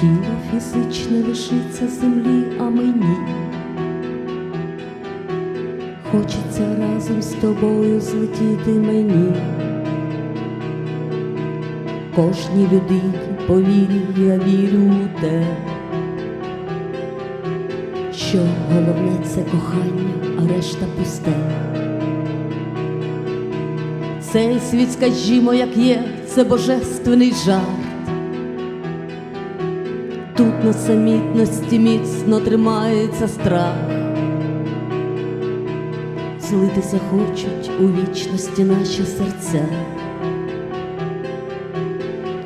Тіло фізичне лишиться землі, а мені хочеться разом з тобою злетіти мені. Кожній людині повірю, я вірю у те, що головне це кохання, а решта пусте. Цей світ, скажімо, як є, це божественний жарт. На самітності міцно тримається страх. Злитися хочуть у вічності наші серця.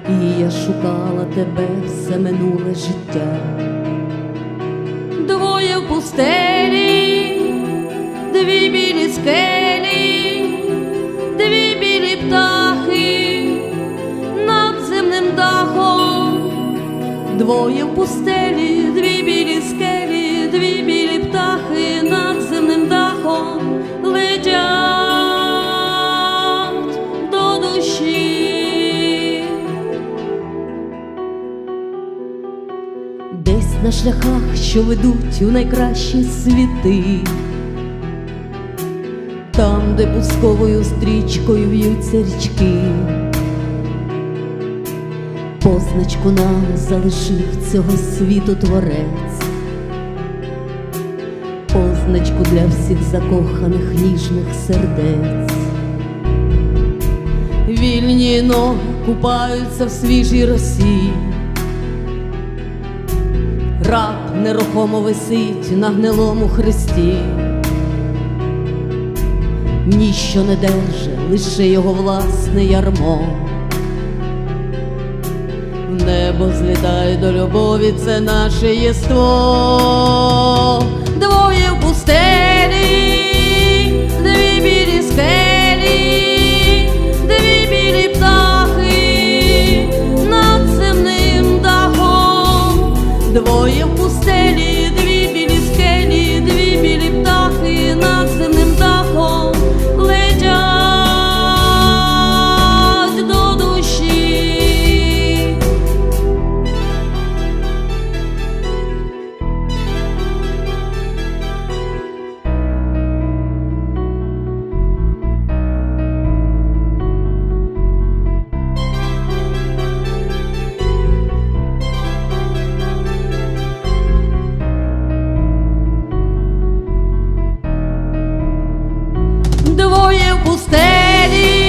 І я шукала тебе все минуле життя. Двоє в пустелі, дві білі скелі, Двоє в пустелі, дві білі скелі, дві білі птахи над земним дахом летять до душі. Десь на шляхах, що ведуть у найкращі світи, там, де пусковою стрічкою в'ються річки. Позначку нам залишив цього світу творець, позначку для всіх закоханих ніжних сердець. Вільні ноги купаються в свіжій росі, раб нерухомо висить на гнилому хресті, ніщо не держи, лише його власне ярмо. Небо злітай до любові, це наше єство. Двоє в пустелі, дві білі скелі, дві білі птахи над земним дахом. Двоє в пустелі, corpos terem